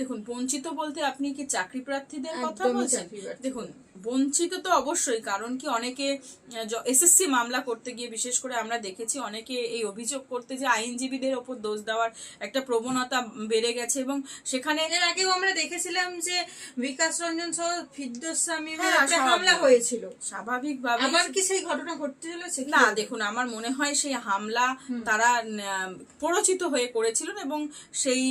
দেখুন বঞ্চিত বলতে আপনি কি চাকরি প্রার্থীদের কথা বলছেন? দেখুন বঞ্চিত তো অবশ্যই কারণ কি অনেকে এসএসসি মামলা করতে গিয়ে বিশেষ করে আমরা দেখেছি অনেকে এই অভিযোগ করতে যে আইনজীবীদের ওপর দোষ দেওয়ার একটা প্রবণতা বেড়ে গেছে এবং সেখানে এর আগেও আমরা দেখেছিলাম যে বিকাশ রঞ্জন সহ ফিরদোস স্বামী হ্যাঁ। হামলা হয়েছিল। স্বাভাবিকভাবে আবার কি সেই ঘটনা ঘটতে চলেছে না দেখুন আমার মনে হয় সেই হামলা তারা প্ররোচিত হয়ে করেছিলেন এবং সেই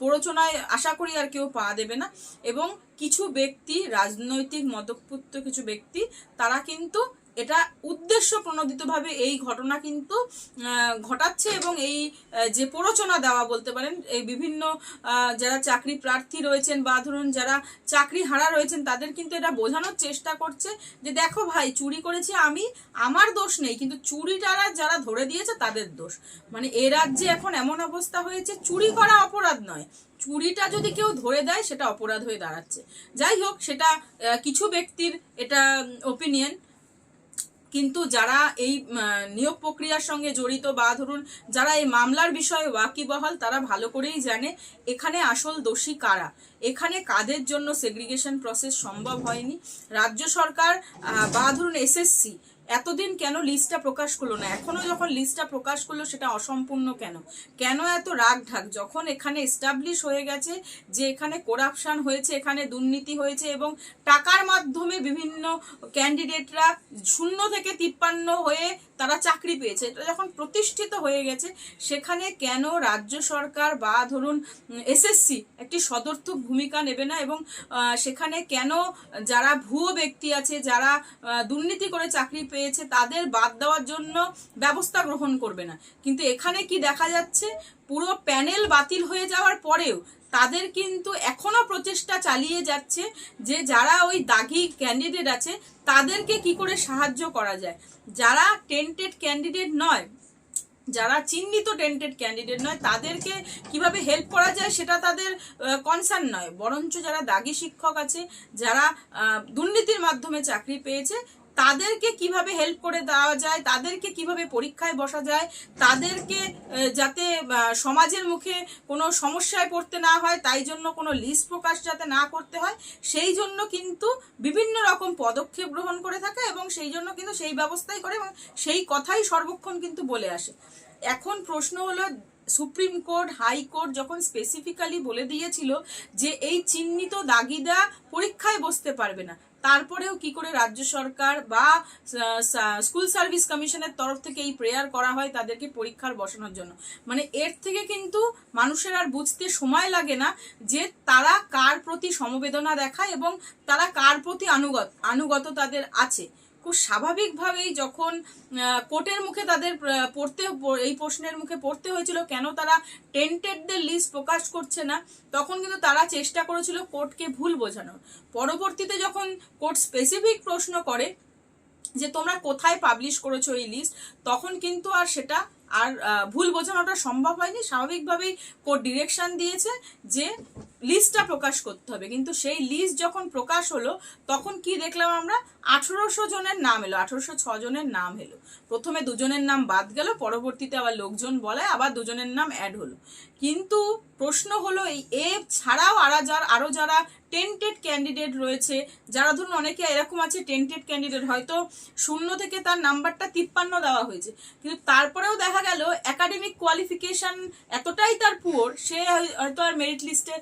প্ররোচনায় আশা করি আর কেউ পা দেবে না এবং কিছু ব্যক্তি রাজনৈতিক মদকপুত্র কিছু ব্যক্তি তারা কিন্তু এটা উদ্দেশ্য প্রণোদিতভাবে এই ঘটনা কিন্তু ঘটাচ্ছে এবং এই যে প্ররোচনা দেওয়া বলতে পারেন, এই বিভিন্ন যারা চাকরি প্রার্থী রয়েছেন বা ধরুন যারা চাকরি হারা রয়েছেন, তাদের কিন্তু এটা বোঝানোর চেষ্টা করছে যে দেখো ভাই, চুরি করেছি আমি, আমার দোষ নেই, কিন্তু চুরিটারা যারা ধরে দিয়েছে তাদের দোষ। মানে এ রাজ্যে এখন এমন অবস্থা হয়েছে, চুরি করা অপরাধ নয়। চুরিটা যদি কেউ ধরে দেয়, সেটা অপরাধ হয়ে দাঁড়াচ্ছে। যাই হোক, সেটা কিছু ব্যক্তির এটা ওপিনিয়ন কিন্তু যারা এই নিয়োগ প্রক্রিয়ার সঙ্গে জড়িত বা ধরুন যারা এই মামলার বিষয়ে ওয়াকিবহাল, তারা ভালো করেই জানে এখানে আসল দোষী কারা। এখানে কাদের জন্য সেগ্রিগেশন প্রসেস সম্ভব হয়নি? রাজ্য সরকার বা ধরুন এসএসসি এতদিন কেন লিস্টটা প্রকাশ করল না? এখনও যখন লিস্টটা প্রকাশ করল, সেটা অসম্পূর্ণ কেন? কেন এত রাগ ঢাক যখন এখানে এস্টাবলিশ হয়ে গেছে যে এখানে করাপশন হয়েছে, এখানে দুর্নীতি হয়েছে এবং টাকার মাধ্যমে বিভিন্ন ক্যান্ডিডেটরা শূন্য থেকে তিপ্পান্ন হয়ে তারা চাকরি পেয়েছে, এটা যখন প্রতিষ্ঠিত হয়ে গেছে, সেখানে কেন রাজ্য সরকার বা ধরুন এসএসসি একটি সদর্থক ভূমিকা নেবে না এবং সেখানে কেন যারা ভুয়ো ব্যক্তি আছে, যারা দুর্নীতি করে চাকরি পেয়েছে তাদের বাদ দেওয়ার জন্য ব্যবস্থা গ্রহণ করবে না। কিন্তু এখানে কি দেখা যাচ্ছে? পুরো প্যানেল বাতিল হয়ে যাওয়ার পরেও তাদের কিন্তু এখনও প্রচেষ্টা চালিয়ে যাচ্ছে যে যারা ওই দাগি ক্যান্ডিডেট আছে, তাদেরকে কি করে সাহায্য করা যায়। যারা টেন্টেড ক্যান্ডিডেট নয়, যারা চিহ্নিত টেন্টেড ক্যান্ডিডেট নয়, তাদেরকে কীভাবে হেল্প করা যায় সেটা তাদের কনসার্ন নয়। বরঞ্চ যারা দাগি শিক্ষক আছে, যারা দুর্নীতির মাধ্যমে চাকরি পেয়েছে তাদেরকে কীভাবে হেল্প করে দেওয়া যায়, তাদেরকে কীভাবে পরীক্ষায় বসা যায়, তাদেরকে যাতে সমাজের মুখে কোনো সমস্যায় পড়তে না হয়, তাই জন্য কোনো লিস্ট প্রকাশ যাতে না করতে হয়, সেই জন্য কিন্তু বিভিন্ন রকম পদক্ষেপ গ্রহণ করে থাকে এবং সেই জন্য কিন্তু সেই ব্যবস্থাই করে এবং সেই কথাই সর্বক্ষণ কিন্তু বলে আসে। এখন প্রশ্ন হলো সুপ্রিম কোর্ট হাইকোর্ট যখন স্পেসিফিক্যালি বলে দিয়েছিল যে এই চিহ্নিত দাগিদা পরীক্ষায় বসতে পারবে না, তারপরেও কি করে রাজ্য সরকার বা স্কুল সার্ভিস কমিশনের তরফ থেকে এই প্রেয়ার করা হয় তাদেরকে পরীক্ষার বসানোর জন্য? মানে এর থেকে কিন্তু মানুষের আর বুঝতে সময় লাগে না যে তারা কার প্রতি সমবেদনা দেখায় এবং তারা কার প্রতি আনুগত আনুগত তাদের আছে। খুব স্বাভাবিকভাবেই যখন কোর্টের মুখে তাদের পড়তে, এই প্রশ্নের মুখে পড়তে হয়েছিল কেন তারা টেন্টেডদের লিস্ট প্রকাশ করছে না, তখন কিন্তু তারা চেষ্টা করেছিল কোর্টকে ভুল বোঝানোর। পরবর্তীতে যখন কোর্ট স্পেসিফিক প্রশ্ন করে যে তোমরা কোথায় পাবলিশ করেছ এই লিস্ট তখন কিন্তু আর সেটা আর ভুল বোঝানোটা সম্ভব হয়নি। স্বাভাবিকভাবেই কোর্ট ডিরেকশন দিয়েছে যে লিস্টটা প্রকাশ করতে হবে। কিন্তু সেই লিস্ট যখন প্রকাশ হলো, তখন কি দেখলাম আমরা? আঠেরোশো জনের নাম এলো, আঠেরোশো জনের নাম এলো। প্রথমে দুজনের নাম বাদ গেল, পরবর্তীতে আবার লোকজন বলায় আবার দুজনের নাম অ্যাড হলো। কিন্তু প্রশ্ন হলো এই এ ছাড়াও আরা যার আরও যারা টেন্টেড ক্যান্ডিডেট রয়েছে, যারা ধরুন অনেকে এরকম আছে টেন্টেড ক্যান্ডিডেট হয়তো শূন্য থেকে তার নাম্বারটা তিপ্পান্ন দেওয়া হয়েছে। কিন্তু তারপরেও দেখা গেল একাডেমিক কোয়ালিফিকেশন এতটাই তার পুয়োর সে হয়- হয়তো আর মেরিট লিস্টে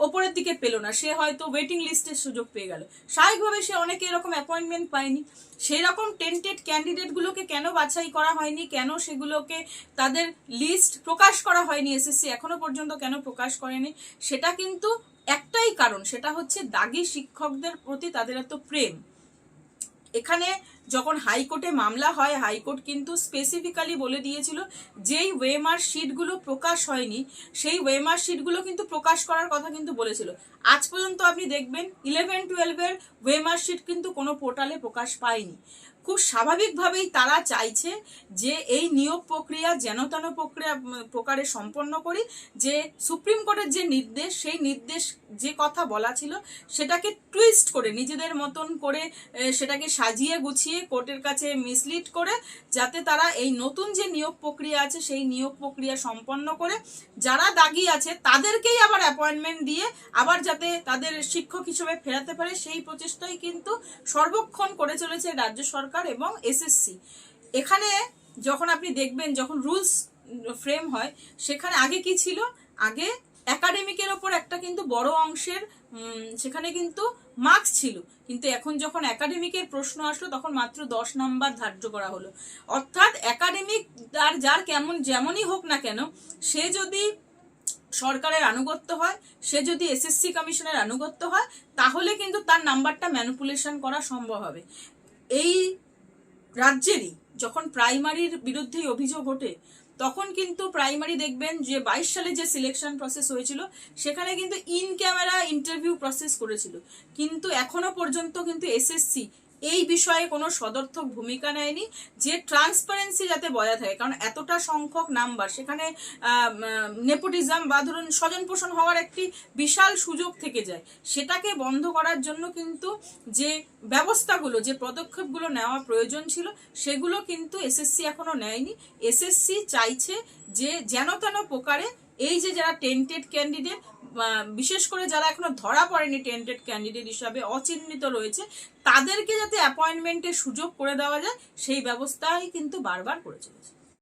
ওপরের দিকে পেল না, সে হয়তো ওয়েটিং লিস্টের সুযোগ পেয়ে গেল। স্বাভাবিকভাবে সে অনেকে এরকম অ্যাপয়েন্টমেন্ট পায়নি। সেই রকম টেন্টেড ক্যান্ডিডেটগুলোকে কেন বাছাই করা হয়নি, কেন সেগুলোকে তাদের লিস্ট প্রকাশ করা হয়নি, এসএসসি এখনও পর্যন্ত কেন প্রকাশ করেনি, সেটা কিন্তু একটাই কারণ, সেটা হচ্ছে দাগি শিক্ষকদের প্রতি তাদের এত প্রেম। এখানে যখন হাইকোর্টে মামলা হয়, হাইকোর্ট কিন্তু স্পেসিফিক্যালি বলে দিয়েছিল যেই ওয়েমার শিটগুলো প্রকাশ হয়নি, সেই ওয়েমার শিটগুলো কিন্তু প্রকাশ করার কথা কিন্তু বলেছিল। আজ পর্যন্ত আপনি দেখবেন ইলেভেন টুয়েলভের ওয়েমার শিট কিন্তু কোনো পোর্টালে প্রকাশ পায়নি। খুব স্বাভাবিকভাবেই তারা চাইছে যে এই নিয়োগ প্রক্রিয়া যেন তেন প্রক্রিয়া প্রকারে সম্পন্ন করি, যে সুপ্রিম কোর্টের যে নির্দেশ, সেই নির্দেশ যে কথা বলা ছিল, সেটাকে টুইস্ট করে, নিজেদের মতন করে সেটাকে সাজিয়ে গুছিয়ে কোর্টের কাছে মিসলিড করে, যাতে তারা এই নতুন যে নিয়োগ প্রক্রিয়া আছে, সেই নিয়োগ প্রক্রিয়া সম্পন্ন করে, যারা দাগি আছে, তাদেরকেই আবার অ্যাপয়েন্টমেন্ট দিয়ে, আবার যাতে তাদের শিক্ষক হিসেবে ফেরাতে পারে, সেই প্রচেষ্টাই কিন্তু সর্বক্ষণ করে চলেছে রাজ্য সরকার। এবং এসএসসি এখানে যখন আপনি দেখবেন, যখন রুলস ফ্রেম হয়, সেখানে আগে কি ছিল? আগে অ্যাকাডেমিকের ওপর একটা কিন্তু বড় অংশের সেখানে কিন্তু মার্কস ছিল। কিন্তু এখন যখন একাডেমিকের প্রশ্ন আসলো, তখন মাত্র দশ নাম্বার ধার্য করা হলো। অর্থাৎ একাডেমিক তার যার কেমন, যেমনই হোক না কেন, সে যদি সরকারের আনুগত্য হয়, সে যদি এসএসসি কমিশনের আনুগত্য হয়, তাহলে কিন্তু তার নাম্বারটা ম্যানুপুলেশন করা সম্ভব হবে। এই রাজ্যেরই, যখন প্রাইমারির বিরুদ্ধেই অভিযোগ ওঠে, তখন কিন্তু প্রাইমারি দেখবেন যে বাইশ সালে যে সিলেকশন প্রসেস হয়েছিল, সেখানে কিন্তু ইন ক্যামেরা ইন্টারভিউ প্রসেস করেছিল। কিন্তু এখনও পর্যন্ত কিন্তু এসএসসি এই বিষয়ে কোনো সদর্থক ভূমিকা নেয়নি, যে ট্রান্সপারেন্সি যাতে বজায় থাকে, কারণ এতটা সংখ্যক নাম্বার সেখানে নেপোটিজম বা ধরুন স্বজন পোষণ হওয়ার একটি বিশাল সুযোগ থেকে যায়। সেটাকে বন্ধ করার জন্য কিন্তু যে ব্যবস্থাগুলো, যে পদক্ষেপগুলো নেওয়া প্রয়োজন ছিল, সেগুলো কিন্তু এসএসসি এখনও নেয়নি। এসএসসি চাইছে যে যেন তেন প্রকারে এই যে যারা টেন্টেড ক্যান্ডিডেট বিশেষ করে যারা এখনও ধরা পড়েনি টেন্টেড ক্যান্ডিডেট হিসাবে, অচিহ্নিত রয়েছে, তাদেরকে যাতে অ্যাপয়েন্টমেন্টের সুযোগ করে দেওয়া যায়, সেই ব্যবস্থাই কিন্তু বারবার করে চলেছে।